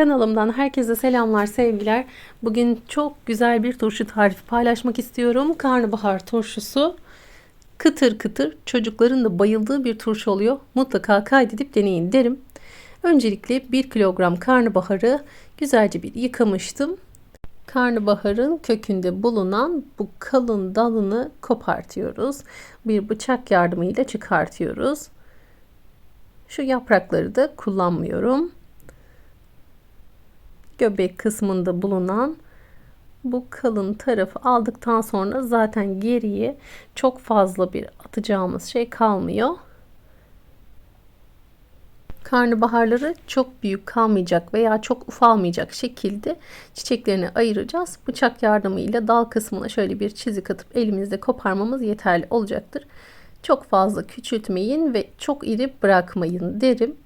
Kanalımdan herkese selamlar, sevgiler. Bugün çok güzel bir turşu tarifi paylaşmak istiyorum. Karnabahar turşusu. Kıtır kıtır çocukların da bayıldığı bir turşu oluyor. Mutlaka kaydedip deneyin derim. Öncelikle 1 kilogram karnabaharı güzelce bir yıkamıştım. Karnabaharın kökünde bulunan bu kalın dalını kopartıyoruz. Bir bıçak yardımıyla çıkartıyoruz. Şu yaprakları da kullanmıyorum göbek kısmında bulunan bu kalın tarafı aldıktan sonra zaten geriye çok fazla bir atacağımız şey kalmıyor. Karnabaharları çok büyük kalmayacak veya çok ufalmayacak şekilde çiçeklerini ayıracağız. Bıçak yardımıyla dal kısmına şöyle bir çizik atıp elimizde koparmamız yeterli olacaktır. Çok fazla küçültmeyin ve çok iri bırakmayın derim.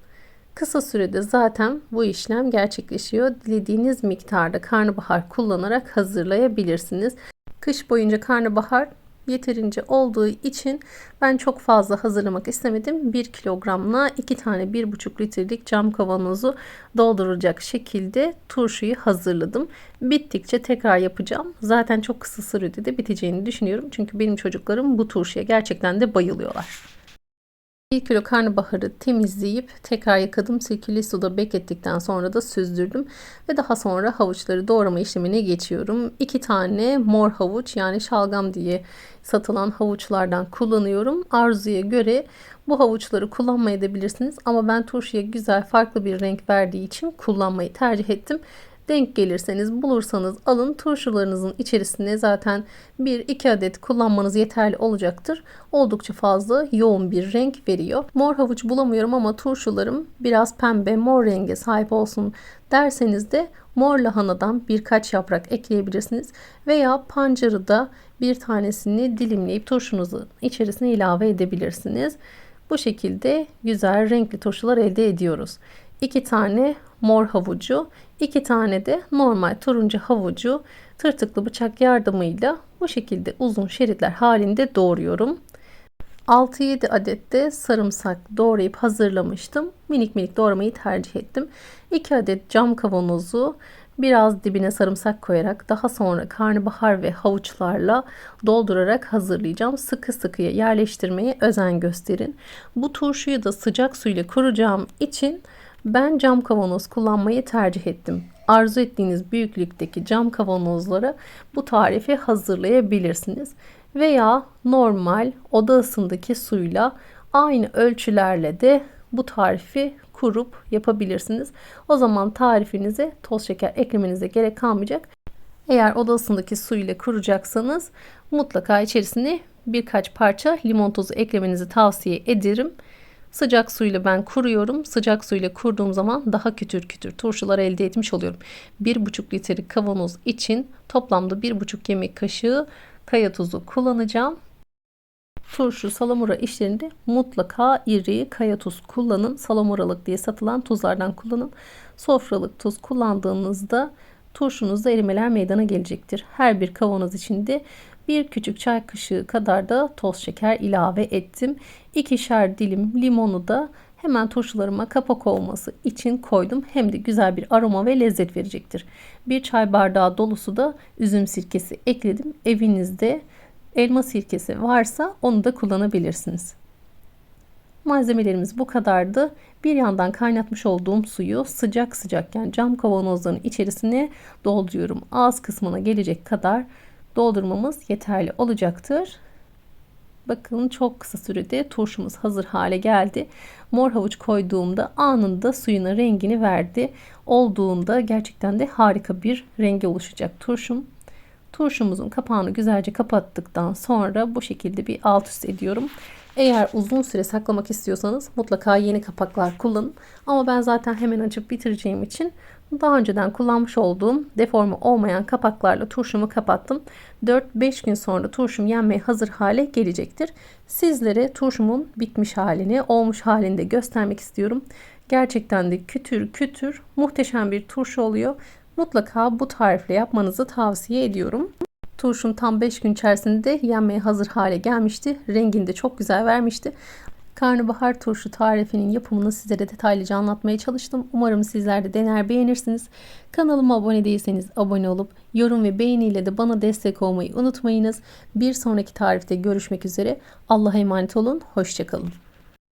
Kısa sürede zaten bu işlem gerçekleşiyor. Dilediğiniz miktarda karnabahar kullanarak hazırlayabilirsiniz. Kış boyunca karnabahar yeterince olduğu için ben çok fazla hazırlamak istemedim. 1 kilogramla 2 tane 1,5 litrelik cam kavanozu dolduracak şekilde turşuyu hazırladım. Bittikçe tekrar yapacağım. Zaten çok kısa sürede de biteceğini düşünüyorum. Çünkü benim çocuklarım bu turşuya gerçekten de bayılıyorlar. 1 kilo karnabaharı temizleyip tekrar yıkadım. Sirkeli suda beklettikten sonra da süzdürdüm. Ve daha sonra havuçları doğrama işlemine geçiyorum. 2 tane mor havuç yani şalgam diye satılan havuçlardan kullanıyorum. Arzuya göre bu havuçları kullanmayabilirsiniz. Ama ben turşuya güzel farklı bir renk verdiği için kullanmayı tercih ettim. Denk gelirseniz bulursanız alın turşularınızın içerisine zaten 1-2 adet kullanmanız yeterli olacaktır. Oldukça fazla yoğun bir renk veriyor. Mor havuç bulamıyorum ama turşularım biraz pembe mor renge sahip olsun derseniz de mor lahanadan birkaç yaprak ekleyebilirsiniz. Veya pancarı da bir tanesini dilimleyip turşunuzun içerisine ilave edebilirsiniz. Bu şekilde güzel renkli turşular elde ediyoruz. 2 tane mor havucu, 2 tane de normal turuncu havucu tırtıklı bıçak yardımıyla bu şekilde uzun şeritler halinde doğruyorum. 6-7 adet de sarımsak doğrayıp hazırlamıştım. Minik minik doğramayı tercih ettim. 2 adet cam kavanozu biraz dibine sarımsak koyarak daha sonra karnabahar ve havuçlarla doldurarak hazırlayacağım. Sıkı sıkıya yerleştirmeye özen gösterin. Bu turşuyu da sıcak suyla kuracağım için ben cam kavanoz kullanmayı tercih ettim. Arzu ettiğiniz büyüklükteki cam kavanozlara bu tarifi hazırlayabilirsiniz. Veya normal oda ısındaki suyla aynı ölçülerle de bu tarifi kurup yapabilirsiniz. O zaman tarifinize toz şeker eklemenize gerek kalmayacak. Eğer oda ısındaki su ile kuracaksanız mutlaka içerisine birkaç parça limon tozu eklemenizi tavsiye ederim. Sıcak suyla ben kuruyorum. Sıcak suyla kurduğum zaman daha kütür kütür turşular elde etmiş oluyorum. 1,5 litrelik kavanoz için toplamda 1,5 yemek kaşığı kaya tuzu kullanacağım. Turşu salamura işlerinde mutlaka iri kaya tuz kullanın. Salamuralık diye satılan tuzlardan kullanın. Sofralık tuz kullandığınızda turşunuzda erimeler meydana gelecektir. Her bir kavanoz içinde bir küçük çay kaşığı kadar da toz şeker ilave ettim. İkişer dilim limonu da hemen turşularıma kapak olması için koydum. Hem de güzel bir aroma ve lezzet verecektir. Bir çay bardağı dolusu da üzüm sirkesi ekledim. Evinizde elma sirkesi varsa onu da kullanabilirsiniz. Malzemelerimiz bu kadardı. Bir yandan kaynatmış olduğum suyu sıcak sıcak yani cam kavanozların içerisine dolduruyorum. Ağız kısmına gelecek kadar doldurmamız yeterli olacaktır. Bakın çok kısa sürede turşumuz hazır hale geldi. Mor havuç koyduğumda anında suyuna rengini verdi. Olduğunda gerçekten de harika bir rengi oluşacak turşum. Turşumuzun kapağını güzelce kapattıktan sonra bu şekilde bir alt üst ediyorum. Eğer uzun süre saklamak istiyorsanız mutlaka yeni kapaklar kullanın. Ama ben zaten hemen açıp bitireceğim için daha önceden kullanmış olduğum deforme olmayan kapaklarla turşumu kapattım. 4-5 gün sonra turşum yenmeye hazır hale gelecektir. Sizlere turşumun bitmiş halini, olmuş halini de göstermek istiyorum. Gerçekten de kütür kütür muhteşem bir turşu oluyor. Mutlaka bu tarifle yapmanızı tavsiye ediyorum. Turşum tam 5 gün içerisinde yenmeye hazır hale gelmişti. Rengini de çok güzel vermişti. Karnabahar turşu tarifinin yapımını sizlere detaylıca anlatmaya çalıştım. Umarım sizler de dener beğenirsiniz. Kanalıma abone değilseniz abone olup yorum ve beğeniyle de bana destek olmayı unutmayınız. Bir sonraki tarifte görüşmek üzere. Allah'a emanet olun. Hoşçakalın.